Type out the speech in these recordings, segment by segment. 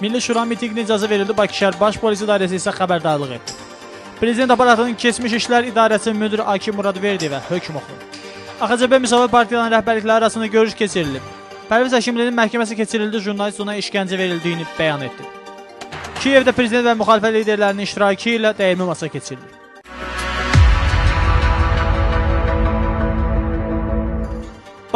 Milli Şura mitinqinə icazə verildi. Bakı şəhər Baş Polis İdarəsi isə xəbərdarlıq etdi. Prezident aparatının keçmiş işlər idarəsi müdiri Akif Muradverdiyevə hökm oxunub. AXCB Müsavat partiyaların rəhbərlikləri arasında görüş keçirilib. Pərviz Həşimlinin məhkəməsi keçirildi, jurnalist ona işgəncə verildiyini bəyan etdi. Kiyevdə prezident və müxalifət liderlərinin iştirakı ilə dəyirmi masa keçirildi.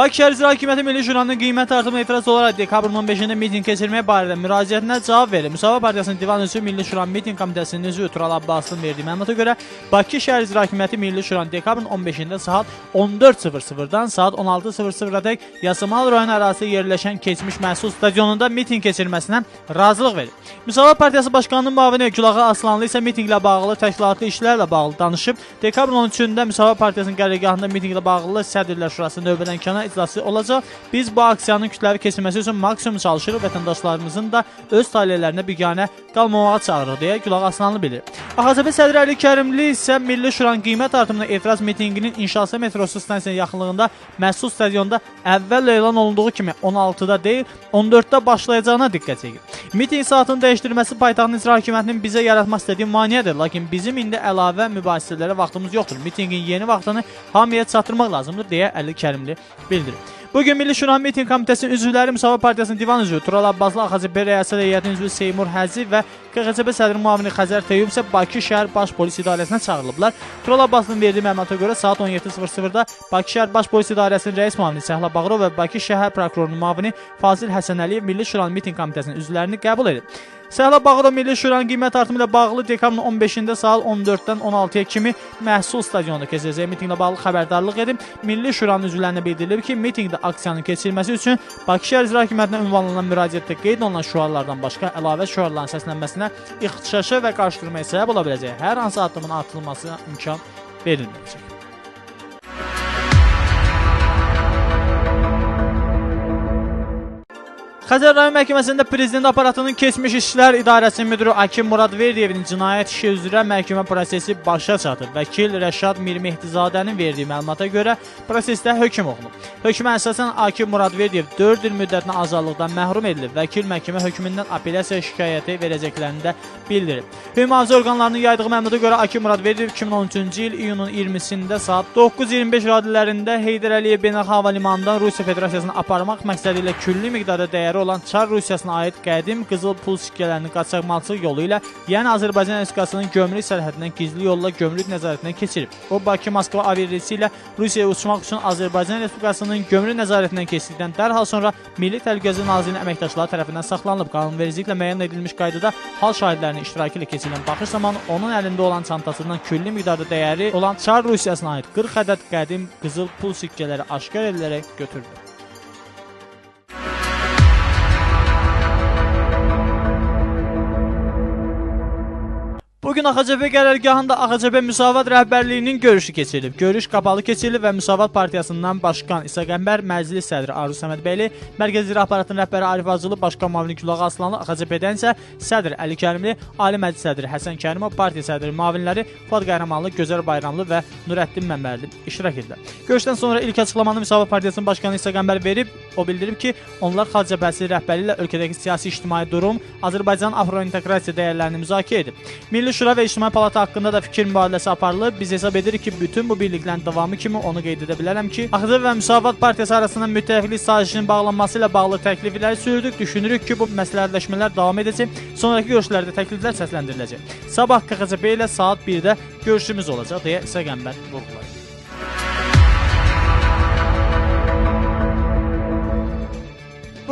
Bakı şəhər İcra Hakimiyyəti Milli Şuranın qiymət artımına etiraz olaraq dekabrın 15-də mitinq keçirmək barədə müraciətinə cavab verib. Müsavat Partiyasının divan üzvü Milli Şuranın mitinq komitəsinin üzvü Tural Abbasın verdiyi məlumata görə Bakı şəhər İcra Hakimiyyəti Milli Şuranın dekabrın 15-də saat 14:00-dan saat 16:00-dək Yasamal rayon ərazisində yerləşən keçmiş məhsul stadionunda mitinq keçirməsinə razılıq verib. Müsavat Partiyası Başqanının müavini Gülağa Aslanlı isə mitinqlə bağlı təşkilatlı işlərlə bağlı danışıb. Dekabrın 13-də Müsavat Partiyasının qərargahında mitinqlə bağlı Sədrlər Şurası növbədən kənar iclası olacaq. Biz bu aksiyanın kütləvi keçirilməsi üçün maksimum çalışırıq. Vətəndaşlarımızın da öz talelərinə biganə qalmamağa çağırırıq deyə Gülağa Aslanlı bildirir. AXCB sədri Əli Kərimli isə Milli Şuranın qiymət artımına etiraz mitinqinin inşası metrosu stansiyasının yaxınlığında məhsul stadionda əvvəl elan olunduğu kimi 16-da deyil, 14-də başlayacağına diqqət çəkir. Mitinq saatının dəyişdirilməsi paytaxtın icra hakimiyyətinin bizə yaratmaq istədiyi maneədir, lakin bizim indi əlavə mübahisələrə vaxtımız yoxdur. Mitinqin yeni vaxtını hamıya çatdırmaq lazımdır deyə Əli Kərimli bildirib. Bugün Milli Şura Miting Komitəsinin üzvləri Müsavat Partiyasının divan üzvü Tural Abbaslı AXCB Rəyasət Heyətinin üzvü Seymur Həzi və KXCB sədri müavini Xəzər Teyyub isə Bakı şəhər Baş Polis İdarəsinə çağırılıblar. Tural Abbaslı'nın verdiyi məlumata görə saat 17:00-da Bakı şəhər Baş Polis İdarəsinin rəis müavini Səhla Bağırov və Bakı şəhər prokurorunun müavini Fazil Həsənəliyev Milli Şura Miting Komitəsinin üzvlərini qəbul edib. Səhla Bağırov Milli Şuranın qiymət artımı ilə bağlı dekabrın 15-də saat 14-dən 16-ya kimi məhsul stadionunda keçiriləcək mitinqlə bağlı xəbərdarlıq edib. Milli Şuranın üzvlərinə bildirilib ki, mitinqdə aksiyanın keçirilməsi üçün Bakı şəhər icra hakimiyyətinə ünvanlanan müraciətdə qeyd olunan şüarlardan başqa əlavə şüarların səslənməsinə ixtişaşa və qarşıdurmaya səbəb ola biləcək hər hansı addımın atılmasına imkan verilməyəcək. Xəzər rayon məhkəməsində prezident aparatının keçmiş işlər idarəsinin müdiri Akim Muradverdiyevin cinayət işi üzrə məhkəmə prosesi başa çatıb. Vəkil Rəşad Mirmehdizadənin verdiyi məlumata görə prosesdə hökm oxunub. Hökmə əsasən Akim Muradverdiyev 4 il müddətinə azadlıqdan məhrum edilib. Vəkil məhkəmə hökmündən apellyasiya şikayəti verəcəklərini də bildirib. Hüquq mühafizə orqanlarının yaydığı məlumata görə Akim Muradverdiyev 2013-cü il iyunun 20-sində saat 9:25 radələrində Heydər Əliyev Beynəlxalq Hava Limanından Rusiya Federasiyasına aparmaq məqsədi ilə külli miqdarda dəyəri olan Çar Rusiyasına aid qədim qızıl pul sikkələrini qaçaqmalçılıq yolu ilə, yəni Azərbaycan Respublikasının gömrük sərhədindən gizli yolla gömrük nəzarətindən keçirib. O Bakı-Moskva aviareysi ilə Rusiyaya uçmaq üçün Azərbaycan Respublikasının gömrük nəzarətindən keçdikdən dərhal sonra Milli Təhlükəsizlik Nazirliyinin əməkdaşları tərəfindən saxlanılıb. Qanunvericiliklə müəyyən edilmiş qaydada hal şahidlərinin iştirakı ilə keçirilən baxış zamanı onun əlində olan çantasından külli miqdarda dəyəri olan Çar Rusiyasına aid 40 ədəd qədim qızıl pul sikkələri aşkar edilərək götürülür. Bugün AXCB qərargahında AXCB Müsavat rəhbərliyinin görüşü keçirilib. Görüş qapalı keçirilib və Müsavat Partiyasından Başqan İsa Qəmbər, Məclis sədri Aruz Səmədbəyli, Mərkəzi İcra Aparatının rəhbəri Arif Acılı, Başqan müavini Gülağa Aslanlı, AXCB-dən isə sədr Əli Kərimli, Ali Məclis sədri Həsən Kərimov, partiya sədri müavinləri Fuad Qəhrəmanlı, Gözəl Bayramlı və Nurəddin Məmmərli iştirak etdilər. Görüşdən sonra ilk açıqlamanı Müsavat Partiyasının başqanı İsa Qəmbər verib, o bildirib ki, onlar Xalq Cəbhəsi rəhbəri ilə ölkədəki siyasi ictimai durum, Azərbaycan afrointeqrasiya dəyərlərini müzakirə edib. Milli Şura və İctimai Palata haqqında da fikir mübadiləsi aparılıb. Biz hesab edirik ki, bütün bu birliklərin davamı kimi onu qeyd edə bilərəm ki, AXD və Müsavat Partiyası arasında müttəfiqlik sazişinin bağlanması ilə bağlı təklifləri sürdük. Düşünürük ki, bu məsləhətləşmələr davam edəcək. Sonrakı görüşlərdə təkliflər səsləndiriləcək. Sabah KXCB ilə saat 1-də görüşümüz olacaq deyə İsa Qəmbər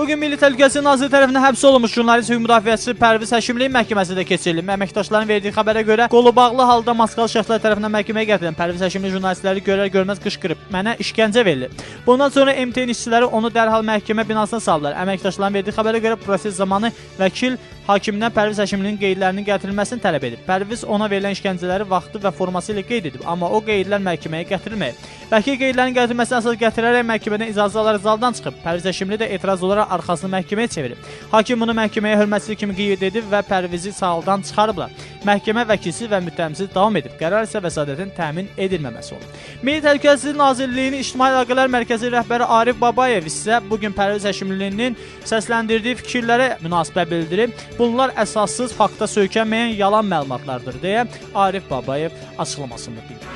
Bugün Milli Təhlükəsizlik Nazirliyi tərəfindən həbs olunmuş jurnalist hüquq müdafiəçisi Pərviz Həşimliyin məhkəməsində keçirilib. Əməkdaşların verdiyi xəbərə görə qolu bağlı halda maskalı şəxslər tərəfindən məhkəməyə gətirilən Pərviz Həşimli jurnalistləri görər-görməz qışqırıb. Mənə işgəncə verilib. Bundan sonra MTN işçiləri onu dərhal məhkəmə binasına saldılar. Əməkdaşların verdiyi xəbərə görə proses zamanı vəkil hakimindən Pərviz Həşimlinin qeydlərinin gətirilməsini tələb edib. Pərviz ona verilən işgəncələri vaxtı və forması ilə qeyd edib, amma o qeydlər məhkəməyə gətirilməyib. Vəkil qeydlərin gətirilməsinə əsas gətirərək məhkəmədən icazə alaraq zaldan çıxıb. Pərviz Həşimli də etiraz olaraq arxasını məhkəməyə çevirib. Hakim bunu məhkəməyə hörmətsizlik kimi qeyd edib və Pərvizi saldan çıxarıblar. Məhkəmə vəkilsiz və müttəhimsiz davam edib. Qərar isə vəsadətin təmin edilməməsi olub. Milli Təhlükəsizlik Nazirliyinin İctimai Əlaqələr Mərkəzi rəhbəri Arif Babayev isə bu gün Pərviz Həşimlinin səsləndirdiyi fikirlərə münasibət bildirib. Bunlar əsassız, fakta söykənməyən yalan məlumatlardır deyə Arif Babayev açıqlamasında bildirdi.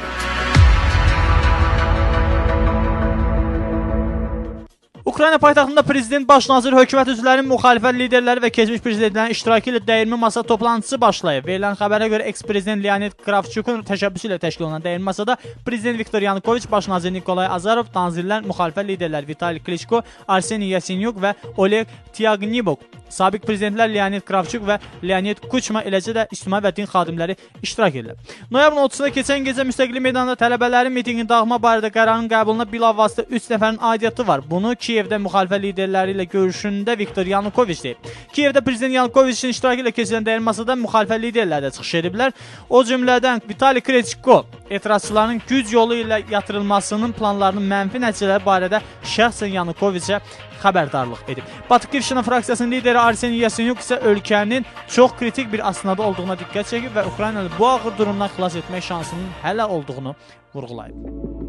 Ukrayna paytaxtında prezident, baş nazir, hökumət üzvlərinin, müxalifət liderləri və keçmiş prezidentlərin iştirakı ilə dəyirmi masa toplantısı başlayıb. Verilən xəbərə görə eks-prezident Leonid Kravçukun təşəbbüsü ilə təşkil olunan dəyirmi masada prezident Viktor Yanukoviç, baş nazir Nikolay Azarov, nazirlər, müxalifət liderləri Vitali Klitschko, Arseniy Yasenyuk və Oleg Tyagnyibok, sabiq prezidentlər Leonid Kravçuk və Leonid Kuchma, eləcə də ictimai və din xadimləri iştirak edirlər. Noyabrın 30-da keçən gecə Müstəqillik meydanında tələbələrin mitinqini dağıtma barədə qərarın qəbuluna bilavasitə 3 nəfərin aidiyyəti var. Bunu Kiyevdə müxalifət liderləri ilə görüşündə Viktor Yanukoviç deyib. Kiyevdə prezident Yanukoviçin iştirakı ilə keçirilən dəyirmasada müxalifət liderləri də çıxış ediblər. O cümlədən Vitali Klitschko etirazçıların güc yolu ilə yatırılmasının planlarının mənfi nəticələri barədə şəxsən Yanukoviçə xəbərdarlıq edib. Batı Kirşina fraksiyasının lideri Arseniy Yasenyuk isə ölkənin çox kritik bir asnadı olduğuna diqqət çəkib və Ukraynanı bu ağır durumdan xilas etmək şansının hələ olduğunu vurğulayıb.